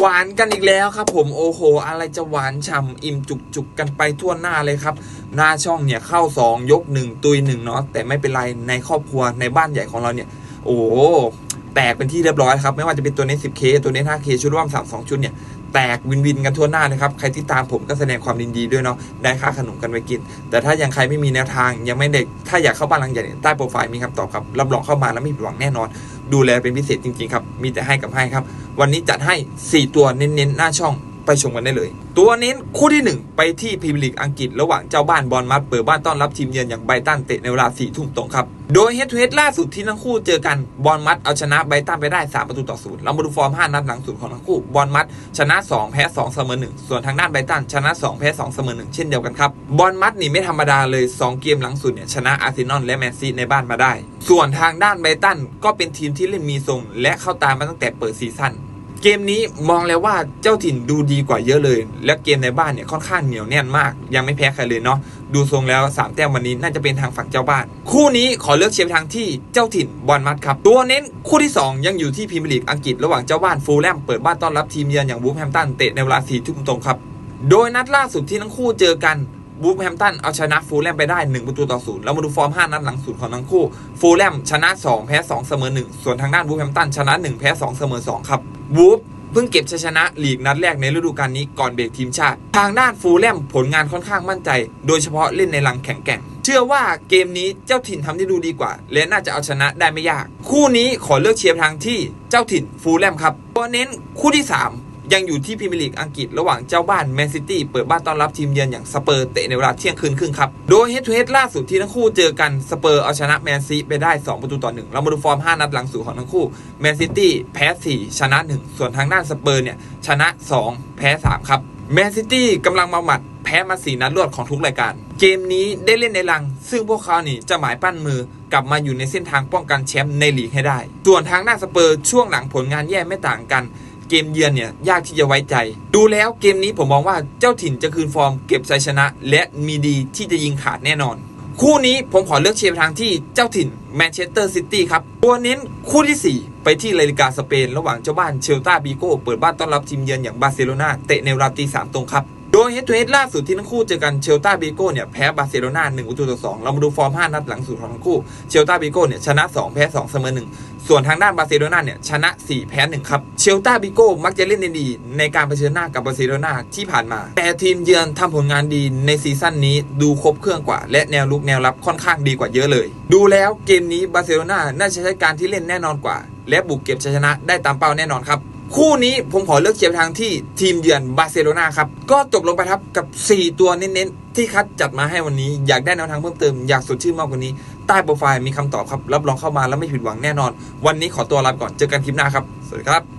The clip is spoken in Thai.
หวานกันอีกแล้วครับผมโอ้โห อะไรจะหวานฉ่ำอิ่มจุกจุกกันไปทั่วหน้าเลยครับ หน้าช่องเนี่ยเข้า 2 ยก 1 ตุย1เนาะแต่ไม่เป็นไรในครอบครัวในบ้านใหญ่ของเราเนี่ย โอ้แตกเป็นที่เรียบร้อยครับ ไม่ว่าจะเป็นตัวนี้ 10K ตัวนี้ 5K ชุดร่วม 3 2 ชุดเนี่ย แตกวินวินกันทั่วหน้านะครับ ใครที่ตามผมก็แสดงความยินดีด้วยเนาะได้ค่าขนมกันไปกิน แต่ถ้ายังใครไม่มีแนวทางยังไม่เด็ก ถ้าอยากเข้าบ้านหลังใหญ่ใต้โปรไฟล์มีคำตอบครับ รับรองเข้ามาแล้วไม่ผิดหวังแน่นอน ดูแลเป็นพิเศษจริงๆครับ มีแต่ให้กับให้ครับ วันนี้จัดให้ 4 ตัวเน้นๆ หน้าช่อง ไปชมกันได้เลย ตัวเน้นคู่ที่ 1 ไปที่พรีเมียร์ลีกอังกฤษระหว่างเจ้าบ้านบอลมัดเปิดบ้านต้อนรับทีมเยือนอย่างไบตันเตะในเวลา4ทุ่มตรงครับ โดยเฮดทูเฮดล่าสุดที่ทั้งคู่เจอกันบอลมัดเอาชนะไบตันไปได้ 3 ประตูต่อศูนย์เรามาดูฟอร์ม 5 นัดหลังสุดของทั้งคู่บอลมัดชนะ 2 แพ้ 2 เสมอ 1 ส่วนทางด้านไบตันชนะ 2 แพ้ 2 เสมอ 1 เช่นเดียวกันครับบอลมัดนี่ไม่ธรรมดาเลย 2 เกมหลังสุดเนี่ยชนะอาร์เซนอลและแมนซีในบ้านมาได้ ส่วนทางด้านไบตันก็เป็นทีมที่เล่นมีทรงและเข้าตามมาตั้งแต่เปิดซีซั่น เกมนี้มองแล้วว่าเจ้าถิ่นดูดีกว่าเยอะเลย และเกมในบ้านเนี่ยค่อนข้างเหนียวแน่นมาก ยังไม่แพ้ใครเลยเนาะดูทรงแล้ว 3 แต้มวันนี้น่าจะเป็นทางฝั่งเจ้าบ้าน คู่นี้ขอเลือกเชียร์ทางที่เจ้าถิ่นบอลมัดครับ ตัวเน้นคู่ที่ 2 ยังอยู่ที่พรีเมียร์ลีกอังกฤษระหว่างเจ้าบ้านฟูลแลมเปิดบ้านต้อนรับทีมเยือนอย่างบูฟแฮมตันเตะในเวลา4ทุ่มตรงครับโดยนัดล่าสุดที่ทั้งคู่เจอกัน บูฟแฮมตันเอาชนะฟูลแลมไปได้ 1 ประตูต่อศูนย์เรามาดูฟอร์ม 5 นัดหลังสุดของทั้งคู่ ฟูลแลมชนะ 2 แพ้ 2 เสมอ 1 ส่วนทางด้านบูฟแฮมตันชนะ 1 แพ้ 2 เสมอ 2 ครับบูฟเพิ่งเก็บชัยชนะลีกนัดแรกในฤดูกาลนี้ก่อนเบรกทีมชาติ ทางด้านฟูลแลมผลงานค่อนข้างมั่นใจ โดยเฉพาะเล่นในรังแข็งแกร่ง เชื่อว่าเกมนี้เจ้าถิ่นทำได้ดูดีกว่า และน่าจะเอาชนะได้ไม่ยาก คู่นี้ขอเลือกเชียร์ทางที่เจ้าถิ่นฟูลแลมครับตัวเน้นคู่ที่ 3 ยังอยู่ที่พรีเมียร์ลีกอังกฤษระหว่างเจ้าบ้านแมนซิตี้เปิดบ้านต้อนรับทีมเยือนอย่างสเปอร์เตะในเวลาเที่ยงคืนครึ่งครับ โดยเฮดทูเฮดล่าสุดที่ทั้งคู่เจอกันสเปอร์เอาชนะแมนซีไปได้ 2 ประตูต่อ 1 เรามาดูฟอร์ม 5 นัดหลังสุดของทั้งคู่แมนซิตี้แพ้ 4 ชนะ 1 ส่วนทางด้านสเปอร์เนี่ยชนะ 2 แพ้ 3 ครับแมนซิตี้กำลังมาหมัดแพ้มา4นัดรวดของทุกรายการ เกมนี้ได้เล่นในรัง ซึ่งพวกเขานี่จะหมายปั้นมือกลับมาอยู่ในเส้นทางป้องกันแชมป์ในลีกให้ได้ ส่วนทางด้านสเปอร์ช่วงหลังผลงานแย่ไม่ต่างกัน เกมเยือนเนี่ยยากที่จะไว้ใจ ดูแล้วเกมนี้ผมมองว่าเจ้าถิ่นจะคืนฟอร์มเก็บชัยชนะ และมีดีที่จะยิงขาดแน่นอน คู่นี้ผมขอเลือกเชียร์ทางที่เจ้าถิ่นแมนเชสเตอร์ซิตี้ครับตัวเน้นคู่ที่ 4 ไปที่ลาลิกาสเปน ระหว่างเจ้าบ้านเชลตาบีโก้เปิดบ้านต้อนรับทีมเยือนอย่างบาร์เซโลนาเตะในเวลาตีสามตรงครับ ดยเฮดทูเฮดล่าสุดที่ทั้งคู่เจอกันเชลตาบีโก้เนี่ยแพ้บาร์เซโลนา1ประตูต่อ2เรามาดูฟอร์ม 5 นัดหลังสุดของทั้งคู่เชลตาบีโก้เนี่ยชนะ 2 แพ้ 2 เสมอ 1 ส่วนทางด้านบาร์เซโลนาเนี่ยชนะ 4 แพ้ 1 ครับ เชลตาบิโก้มักจะเล่นได้ดีในการเผชิญหน้ากับบาร์เซโลนาที่ผ่านมา แต่ทีมเยือนทำผลงานดีในซีซั่นนี้ดูครบเครื่องกว่า และแนวลุกแนวรับค่อนข้างดีกว่าเยอะเลย ดูแล้วเกมนี้บาร์เซโลนาน่าจะใช้การที่เล่นแน่นอนกว่า และบุกเก็บชัยชนะได้ตามเป้าแน่นอนครับ คู่นี้ผมขอเลือกเชียร์ทางที่ทีมเยือนบาร์เซโลนาครับ ก็จบลงไปครับกับ 4 ตัวเน้นๆ ที่คัดจัดมาให้วันนี้ อยากได้แนวทางเพิ่มเติม อยากสดชื่นมากกว่านี้ ใต้โปรไฟล์มีคำตอบครับ รับรองเข้ามาแล้วไม่ผิดหวังแน่นอน วันนี้ขอตัวลาไปก่อนเจอกันคลิปหน้าครับ สวัสดีครับ